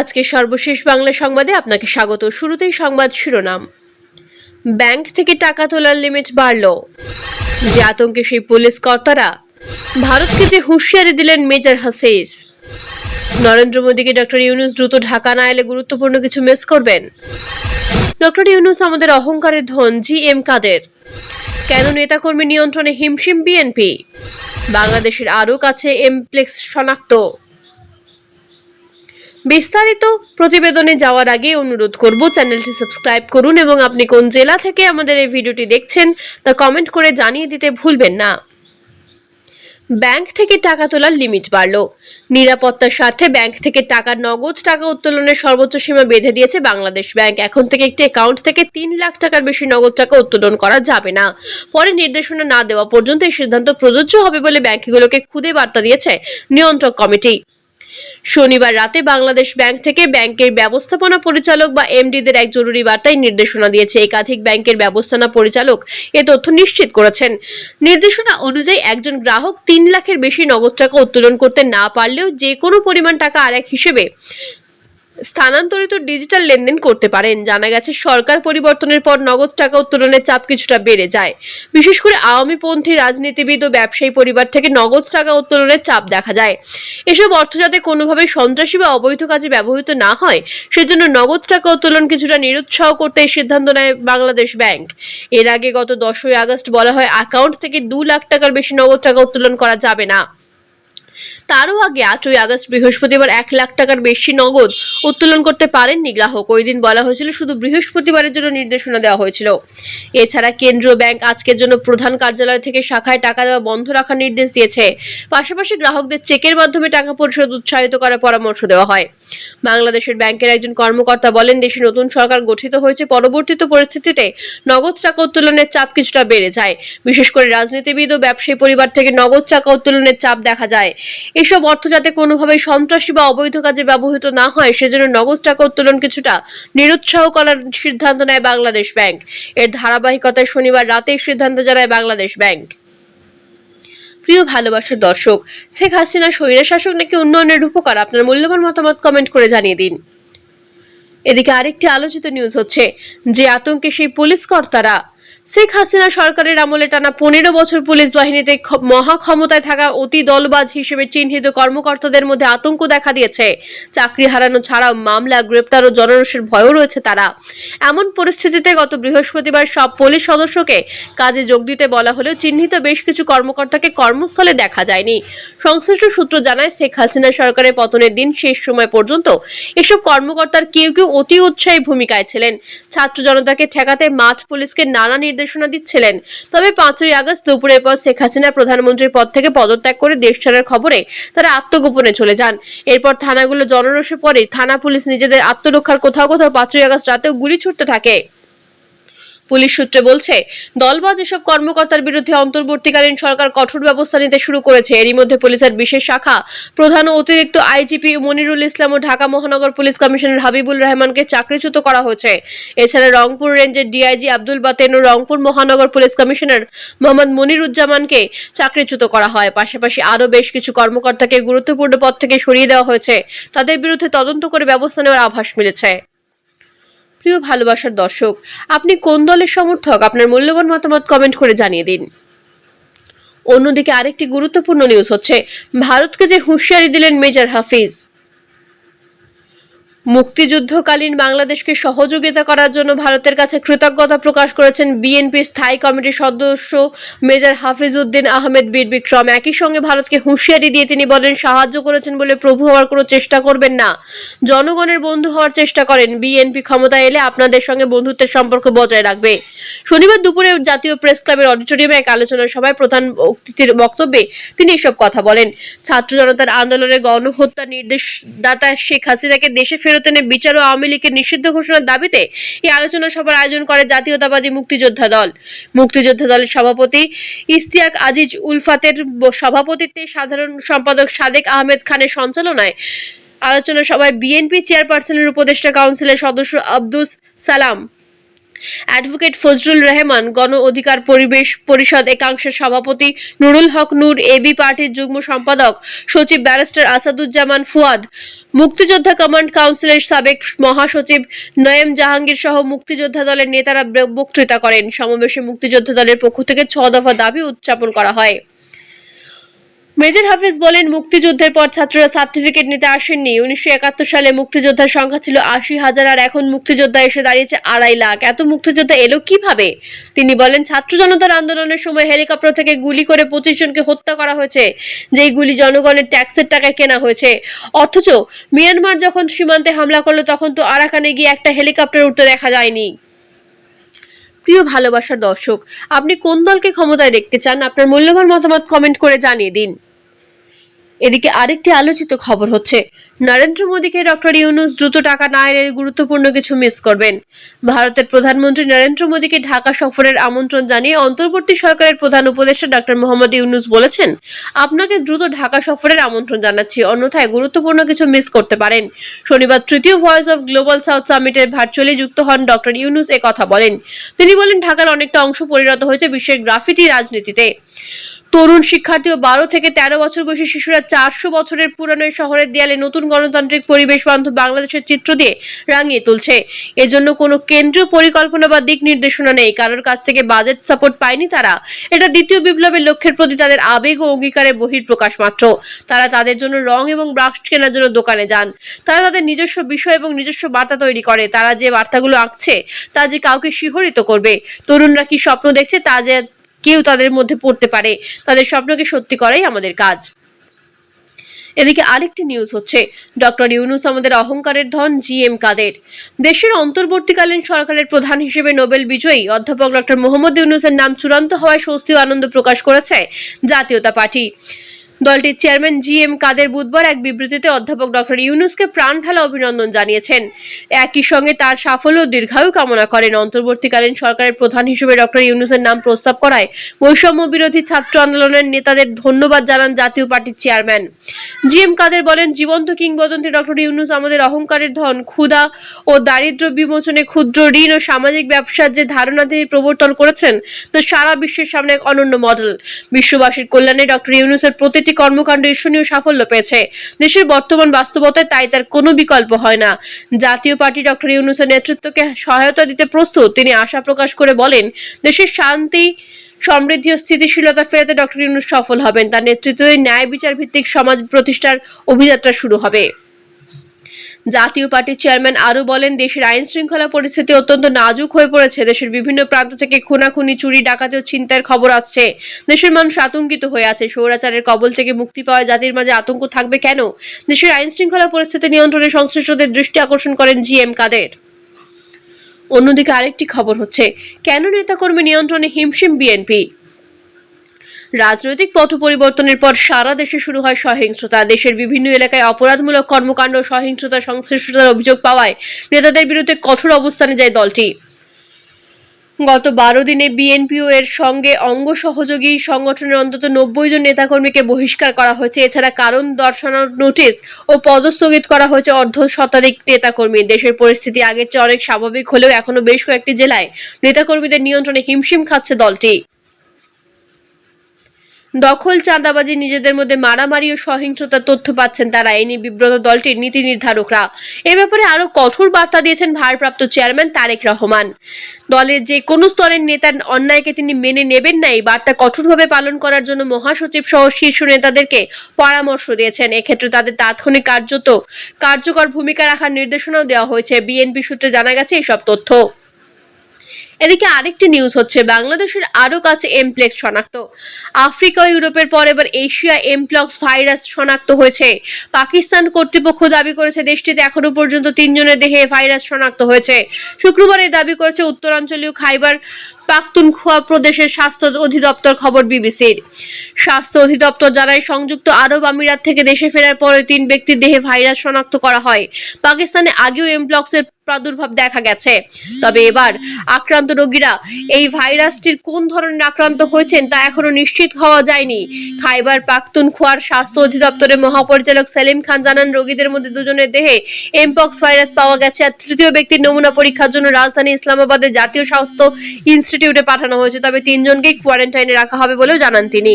আজকে সর্বশেষ বাংলা সংবাদে আপনাকে স্বাগত। শুরুতেই সংবাদ শিরোনাম। ব্যাংক থেকে টাকা তোলার লিমিট বাড়ল। যে আতঙ্কে সেই পুলিশ কর্তারা, ভারতকে যে হুঁশিয়ারি দিলেন মেজর হাসিস নরেন্দ্র মোদীকে ডক্টর ইউনুস দ্রুত ঢাকা না এলে গুরুত্বপূর্ণ কিছু মিস করবেন। ডক্টর ইউনুস আমাদের অহংকারের ধন, জি এম কাদের। কেন নেতাকর্মী নিয়ন্ত্রণে হিমশিম বিএনপি? বাংলাদেশের আরও কাছে এমপ্লেক্স শনাক্ত। বিস্তারিত প্রতিবেদনে যাওয়ার আগে অনুরোধ করব, চ্যানেলটি সাবস্ক্রাইব করুন এবং আপনি কোন জেলা থেকে আমাদের এই ভিডিওটি দেখছেন তা কমেন্ট করে জানিয়ে দিতে ভুলবেন না। ব্যাংক থেকে টাকা তোলার লিমিট বাড়ল। নিরাপত্তার স্বার্থে ব্যাংক থেকে টাকা, নগদ টাকা উত্তোলনের সর্বোচ্চ সীমা বেঁধে দিয়েছে বাংলাদেশ ব্যাংক। এখন থেকে একটি অ্যাকাউন্ট থেকে তিন লাখ টাকার বেশি নগদ টাকা উত্তোলন করা যাবে না। পরে নির্দেশনা না দেওয়া পর্যন্ত এই সিদ্ধান্ত প্রযোজ্য হবে বলে ব্যাংকগুলোকে খুদে বার্তা দিয়েছে নিয়ন্ত্রক কমিটি। শনিবার রাতে বাংলাদেশ ব্যাংক থেকে ব্যাংকের ব্যবস্থাপনা পরিচালক বা এমডিদের এক জরুরি বার্তায় নির্দেশনা দিয়েছে। একাধিক ব্যাংকের ব্যবস্থাপনা পরিচালক এ তথ্য নিশ্চিত করেছেন। নির্দেশনা অনুযায়ী একজন গ্রাহক তিন লাখের বেশি নগদ টাকা উত্তোলন করতে না পারলেও যে কোনো পরিমাণ টাকা আর এক হিসেবে স্থানান্তরিত ডিজিটাল লেনদেন করতে পারেন। জানা গেছে, সরকার পরিবর্তনের পর নগদ টাকা উত্তোলনের চাপ কিছুটা বেড়ে যায়। বিশেষ করে আওয়ামীপন্থী রাজনীতিবিদ ও ব্যবসায়ী পরিবার থেকে নগদ টাকা উত্তোলনের চাপ দেখা যায়। এসব অর্থ যাতে কোনোভাবে সন্ত্রাসী বা অবৈধ কাজে ব্যবহৃত না হয়, সেজন্য নগদ টাকা উত্তোলন কিছুটা নিরুৎসাহ করতে এই সিদ্ধান্ত নেয় বাংলাদেশ ব্যাংক। এর আগে গত দশই আগস্ট বলা হয়, অ্যাকাউন্ট থেকে দু লাখ টাকার বেশি নগদ টাকা উত্তোলন করা যাবে না। তারও আগে আটই আগস্ট বৃহস্পতিবার এক লাখ টাকার বেশি নগদ উত্তোলন করতে পারেননি গ্রাহক। ওই দিন বলা হয়েছিল শুধু বৃহস্পতিবারের জন্য নির্দেশনা দেওয়া হয়েছিল। এছাড়া কেন্দ্রীয় ব্যাংক আজকের জন্য প্রধান কার্যালয় থেকে শাখায় টাকা দেওয়া বন্ধ রাখার নির্দেশ দিয়েছে। পাশাপাশি গ্রাহকদের চেকের মাধ্যমে টাকা পরিশোধ উৎসাহিত করার পরামর্শ দেওয়া হয়। বাংলাদেশের ব্যাংকের একজন কর্মকর্তা বলেন, দেশে নতুন সরকার গঠিত হয়েছে, পরবর্তীত পরিস্থিতিতে নগদ টাকা উত্তোলনের চাপ কিছুটা বেড়ে যায়। বিশেষ করে রাজনীতিবিদ ও ব্যবসায়ী পরিবার থেকে নগদ টাকা উত্তোলনের চাপ দেখা যায়। এসব অর্থ যাতে কোনোভাবেই সন্ত্রাসী বা অবৈধ কাজে ব্যবহৃত না হয়, সেজন্য নগদ টাকা উত্তোলন কিছুটা নিরুৎসাহ করার সিদ্ধান্ত নেয় বাংলাদেশ ব্যাংক। এর ধারাবাহিকতায় শনিবার রাতে সিদ্ধান্ত জানায় বাংলাদেশ ব্যাংক। প্রিয় ভালোবাসার দর্শক, শেখ হাসিনা স্বৈরা শাসক নাকি উন্নয়নের রূপকার? আপনার মূল্যবান মতামত কমেন্ট করে জানিয়ে দিন। এদিকে আরেকটি আলোচিত নিউজ হচ্ছে, যে আতঙ্কে সেই পুলিশ কর্তারা শেখ হাসিনা সরকারের আমলে টানা পনেরো বছর পুলিশ বাহিনীতে মহা ক্ষমতায় থাকা অতি দলবাজ হিসেবে চিহ্নিত কর্মকর্তাদের মধ্যে আতঙ্ক দেখা দিয়েছে। চাকরি হারানো ছাড়াও মামলা, গ্রেপ্তার ও জনরোষের ভয়ও রয়েছে তারা। এমন পরিস্থিতিতে গত বৃহস্পতিবার সব পুলিশ সদস্যকে কাজে যোগ দিতে বলা হলেও চিহ্নিত বেশ কিছু কর্মকর্তাকে কর্মস্থলে দেখা যায়নি। সংশ্লিষ্ট সূত্র জানায়, শেখ হাসিনা সরকারের পতনের দিন শেষ সময় পর্যন্ত এসব কর্মকর্তার কেউ কেউ অতি উৎসাহী ভূমিকায় ছিলেন। ছাত্র জনতাকে ঠেকাতে মাঠ পুলিশকে নানা নির্দেশনা দিচ্ছিলেন। তবে পাঁচই আগস্ট দুপুরের পর শেখ হাসিনা প্রধানমন্ত্রীর পদ থেকে পদত্যাগ করে দেশ ছাড়ার খবরে তারা আত্মগোপনে চলে যান। এরপর থানাগুলো জনরোষে পড়ে। থানা পুলিশ নিজেদের আত্মরক্ষার কোথাও কোথাও পাঁচই আগস্ট রাতেও গুলি ছুটতে থাকে। পুলিশ সূত্রে বলছে, দলবাজ এসব কর্মকর্তার বিরুদ্ধে অন্তর্বর্তীকালীন সরকার কঠোর ব্যবস্থা নিতে শুরু করেছে। এরই মধ্যে পুলিশের বিশেষ শাখা, প্রধান অতিরিক্ত আইজিপি মনিরুল ইসলাম ও ঢাকা মহানগর পুলিশ কমিশনার হাবিবুল রহমানকে চাকরিচ্যুত করা হয়েছে। এছাড়া রংপুর রেঞ্জের ডিআইজি আব্দুল বাতেন ও রংপুর মহানগর পুলিশ কমিশনার মোহাম্মদ মনিরুজ্জামানকে চাকরিচ্যুত করা হয়। পাশাপাশি আরও বেশ কিছু কর্মকর্তাকে গুরুত্বপূর্ণ পদ থেকে সরিয়ে দেওয়া হয়েছে। তাদের বিরুদ্ধে তদন্ত করে ব্যবস্থা নেওয়ার আভাস মিলেছে। প্রিয় ভালোবাসার দর্শক, আপনি কোন দলের সমর্থক? আপনার মূল্যবান মতামত কমেন্ট করে জানিয়ে দিন। অন্যদিকে আরেকটি গুরুত্বপূর্ণ নিউজ হচ্ছে, ভারতকে যে হুঁশিয়ারি দিলেন মেজর হাফিজ। মুক্তিযুদ্ধকালীন বাংলাদেশকে সহযোগিতা করার জন্য ভারতের কাছে কৃতজ্ঞতা প্রকাশ করেছেন বিএনপির স্থায়ী কমিটির সদস্য মেজর হাফিজউদ্দিন আহমেদ বীর বিক্রম। একই সঙ্গে ভারতকে হুঁশিয়ারি দিয়ে তিনি বলেন, সাহায্য করেছেন বলে প্রভু হওয়ার কোনো চেষ্টা করবেন না। জনগণের বন্ধু হওয়ার চেষ্টা করেন। বিএনপি ক্ষমতায় এলে আপনাদের সঙ্গে বন্ধুত্বের সম্পর্ক বজায় রাখবে। শনিবার দুপুরে জাতীয় প্রেস ক্লাবের অডিটোরিয়ামে এক আলোচনা সভায় প্রধান অতিথির বক্তব্যে তিনি এসব কথা বলেন। ছাত্র জনতার আন্দোলনে গণহত্যা নির্দেশদাতা শেখ হাসিনাকে দেশে ফেরত এনে বিচার ও আওয়ামী লীগের নিষিদ্ধ ঘোষণার দাবিতে এই আলোচনা সভার আয়োজন করে জাতীয়তাবাদী মুক্তিযোদ্ধা দল। মুক্তিযোদ্ধা দলের সভাপতি ইস্তিয়াক আজিজ উলফাতের সভাপতিত্বে সাধারণ সম্পাদক সাদেক আহমেদ খানের সঞ্চালনায় আলোচনা সভায় বিএনপি চেয়ারপারসনের উপদেষ্টা কাউন্সিলের সদস্য আব্দুস সালাম। অ্যাডভোকেট ফজলুল রহমান, গণ অধিকার পরিবেশ পরিষদ একাংশের সভাপতি নুরুল হক নূর এবি পার্টির যুগ্ম সম্পাদক সচিব ব্যারিস্টার আসাদুজ্জামান ফুয়াদ, মুক্তিযোদ্ধা কমান্ড কাউন্সিলের সাবেক মহাসচিব নয়েম জাহাঙ্গীর সহ মুক্তিযোদ্ধা দলের নেতারা বক্তৃতা করেন। সমাবেশে মুক্তিযোদ্ধা দলের পক্ষ থেকে ছ দফা দাবি উত্থাপন করা হয়। মেজর হাফিজ বলেন, মুক্তিযুদ্ধের পর ছাত্ররা সার্টিফিকেট নিতে আসেননি। উনিশশো একাত্তর সালে মুক্তিযোদ্ধার সংখ্যা ছিল আশি হাজার, আর এখন মুক্তিযোদ্ধা এসে দাঁড়িয়েছে আড়াই লাখ। এত মুক্তিযোদ্ধা এলো কীভাবে? তিনি বলেন, ছাত্র জনতার আন্দোলনের সময় হেলিকপ্টার থেকে গুলি করে পঁচিশ জনকে হত্যা করা হয়েছে, যেই গুলি জনগণের ট্যাক্সের টাকায় কেনা হয়েছে। অথচ মিয়ানমার যখন সীমান্তে হামলা করল, তখন তো আরাকানে গিয়ে একটা হেলিকপ্টার উঠতে দেখা যায়নি। প্রিয় ভালোবাসার দর্শক, আপনি কোন দলকে ক্ষমতায় দেখতে চান? আপনার মূল্যবান মতামত কমেন্ট করে জানিয়ে দিন। এদিকে আরেকটি আলোচিত খবর হচ্ছে, নরেন্দ্র মোদীকে ডক্টর ইউনুস দ্রুত টাকা না এলে গুরুত্বপূর্ণ কিছু মিস করবেন। ভারতের প্রধানমন্ত্রী নরেন্দ্র মোদীকে ঢাকা সফরের আমন্ত্রণ জানিয়ে অন্তর্বর্তী সরকারের প্রধান উপদেষ্টা ডক্টর মোহাম্মদ ইউনুস বলেছেন, আপনাকে দ্রুত ঢাকা সফরের আমন্ত্রণ জানাচ্ছি, অন্যথায় গুরুত্বপূর্ণ কিছু মিস করতে পারেন। শনিবার তৃতীয় ভয়েস অফ গ্লোবাল সাউথ সামিটে ভার্চুয়ালি যুক্ত হন ডক্টর ইউনুস এ কথা বলেন। তিনি বলেন, ঢাকার অনেকটা অংশ পরিণত হয়েছে বিশ্বের গ্রাফিতি রাজনীতিতে। তরুণ শিক্ষার্থী ও বারো থেকে তেরো বছর বয়সী শিশুরা চারশো বছরের পুরানো শহরের দেয়ালে নতুন গণতান্ত্রিক পরিবেশ বান্ধব বাংলাদেশের চিত্র দিয়ে রাঙিয়ে তুলছে। এজন্য কোনো কেন্দ্রীয় পরিকল্পনা বা দিক নির্দেশনা নেই। কারোর কাছ থেকে বাজেট সাপোর্ট পায়নি তারা। এটা দ্বিতীয় বিপ্লবের লক্ষ্যের প্রতি তাদের আবেগ ও অঙ্গীকারের বহির্প্রকাশ মাত্র। তারা তাদের জন্য রং এবং ব্রাশ কেনার জন্য দোকানে যান। তারা তাদের নিজস্ব বিষয় এবং নিজস্ব বার্তা তৈরি করে। তারা যে বার্তাগুলো আঁকছে, তা যে কাউকে শিহরিত করবে। তরুণরা কি স্বপ্ন দেখছে, তা যে কেউ তাদের মধ্যে পড়তে পারে। তাদের স্বপ্নকে সত্যি করাই আমাদের কাজ। এদিকে আরেকটি নিউজ হচ্ছে, ডক্টর ইউনুস আমাদের অহংকারের ধন জি এম কাদের। দেশের অন্তর্বর্তীকালীন সরকারের প্রধান হিসেবে নোবেল বিজয়ী অধ্যাপক ডক্টর মোহাম্মদ ইউনুসের নাম চূড়ান্ত হওয়ায় স্বস্তি ও আনন্দ প্রকাশ করেছে জাতীয়তা পার্টি। দলটির চেয়ারম্যান জি এম কাদের বুধবার এক বিবৃতিতে অধ্যাপক ডক্টর ইউনুসকে প্রাণ ঢালা অভিনন্দন জানিয়েছেন। একই সঙ্গে তার সাফল্য দীর্ঘায়ু কামনা করেন। অন্তর্বর্তীকালীন সরকারের প্রধান হিসেবে ডক্টর ইউনুসের নাম প্রস্তাব করায় বৈষম্য বিরোধী ছাত্র আন্দোলনের নেতাদের ধন্যবাদ জানান জাতীয় পার্টির চেয়ারম্যান। জি এম কাদের বলেন, জীবন্ত কিংবদন্তি ডক্টর ইউনুস আমাদের অহংকারের ধন, ক্ষুধা ও দারিদ্র্য বিমোচনে ক্ষুদ্র ঋণ ও সামাজিক ব্যবসার যে ধারণা তিনি প্রবর্তন করেছেন, তা সারা বিশ্বের সামনে এক অনন্য মডেল বিশ্ববাসীর কল্যাণে ডক্টর ইউনুসের প্রতিটি কর্মকাণ্ড ঈর্ষণীয় সাফল্য পেয়েছে। দেশের বর্তমান বাস্তবতায় তাই তার কোনো বিকল্প হয় না। জাতীয় পার্টি ডক্টর ইউনুসের নেতৃত্বকে সহায়তা দিতে প্রস্তুত, তিনি আশা প্রকাশ করে বলেন, দেশের শান্তি, সমৃদ্ধি ও স্থিতিশীলতা ফেরাতে ডক্টর ইউনুস সফল হবেন। তার নেতৃত্বে ন্যায় বিচার ভিত্তিক সমাজ প্রতিষ্ঠার অভিযাত্রা শুরু হবে। জাতীয় পার্টির চেয়ারম্যান আরও বলেন, দেশের আইন শৃঙ্খলা পরিস্থিতি অত্যন্ত নাজুক হয়ে পড়েছে। দেশের বিভিন্ন প্রান্ত থেকে খুনাখুনি, চুরি ডাকাতি ও ছিনতাইয়ের খবর আসছে। দেশের মানুষ আতঙ্কিত হয়ে আছে। সৌরাচারের কবল থেকে মুক্তি পাওয়া জাতির মাঝে আতঙ্ক থাকবে কেন? দেশের আইন শৃঙ্খলা পরিস্থিতি নিয়ন্ত্রণে সংশ্লিষ্টদের দৃষ্টি আকর্ষণ করেন জি এম কাদের। অন্যদিকে আরেকটি খবর হচ্ছে, কেন নেতাকর্মী নিয়ন্ত্রণে হিমশিম বিএনপি? রাজনৈতিক পট পরিবর্তনের পর সারা দেশে শুরু হয় সহিংসতা। দেশের বিভিন্ন এলাকায় অপরাধমূলক কর্মকাণ্ড, সহিংসতা, সংশ্লিষ্টতার অভিযোগ পাওয়ায় নেতাদের বিরুদ্ধে কঠোর অবস্থানে যায় দলটি। গত বারো দিনে বিএনপিও এর সঙ্গে অঙ্গ সহযোগী সংগঠনের অন্তত নব্বই জন নেতাকর্মীকে বহিষ্কার করা হয়েছে। এছাড়া কারণ দর্শানোর নোটিশ ও পদস্থগিত করা হয়েছে অর্ধ শতাধিক নেতাকর্মী। দেশের পরিস্থিতি আগের চেয়ে অনেক স্বাভাবিক হলেও এখনও বেশ কয়েকটি জেলায় নেতাকর্মীদের নিয়ন্ত্রণে হিমশিম খাচ্ছে দলটি। দখল, চাঁদাবাজি, নিজেদের মধ্যে মারামারি ও সহিংসতার তথ্য পাচ্ছেন তারা। এই নিয়ে বিব্রত দলটির নীতি নির্ধারকরা। এ ব্যাপারে আরও কঠোর বার্তা দিয়েছেন ভারপ্রাপ্ত চেয়ারম্যান তারেক রহমান। দলের যে কোনো স্তরের নেতার অন্যায়কে তিনি মেনে নেবেন না, এই বার্তা কঠোরভাবে পালন করার জন্য মহাসচিব সহ শীর্ষ নেতাদেরকে পরামর্শ দিয়েছেন। এক্ষেত্রে তাদের তাৎক্ষণিক কার্যত কার্যকর ভূমিকা রাখার নির্দেশনাও দেওয়া হয়েছে। বিএনপি সূত্রে জানা গেছে এসব তথ্য। এদিকে আরেকটি নিউজ হচ্ছে, বাংলাদেশের আরও কাছে এমপ্লেক্স শনাক্ত। আফ্রিকা ইউরোপের পর এবার এশিয়া এমপ্লক্স ভাইরাস শনাক্ত হয়েছে। পাকিস্তান কর্তৃপক্ষ দাবি করেছে, দেশটিতে এখনও পর্যন্ত তিনজনের দেহে ভাইরাস শনাক্ত হয়েছে। শুক্রবার এই দাবি করেছে উত্তরাঞ্চলীয় খাইবার পাখতুনখোয়া প্রদেশের স্বাস্থ্য অধিদপ্তর, খবর বিবিসির। স্বাস্থ্য অধিদপ্তর জানায়, সংযুক্ত আরব আমিরাত থেকে দেশে ফেরার পরে তিন ব্যক্তির দেহে ভাইরাস শনাক্ত করা হয়। পাকিস্তানে আগেও এমপ্লক্সের প্রাদুর্ভাব দেখা গেছে। তবে এবার আক্রান্ত রোগীরা এই ভাইরাসটির কোন ধরনের আক্রান্ত হয়েছেন তা এখনও নিশ্চিত হওয়া যায়নি। খাইবার পাখতুনখোয়ার স্বাস্থ্য অধিদপ্তরের মহাপরিচালক সেলিম খান জানান, রোগীদের মধ্যে দুজনের দেহে এমপক্স ভাইরাস পাওয়া গেছে। আর তৃতীয় ব্যক্তির নমুনা পরীক্ষার জন্য রাজধানী ইসলামাবাদের জাতীয় স্বাস্থ্য ইনস্টিটিউটে পাঠানো হয়েছে। তবে তিনজনকেই কোয়ারেন্টাইনে রাখা হবে বলেও জানান তিনি।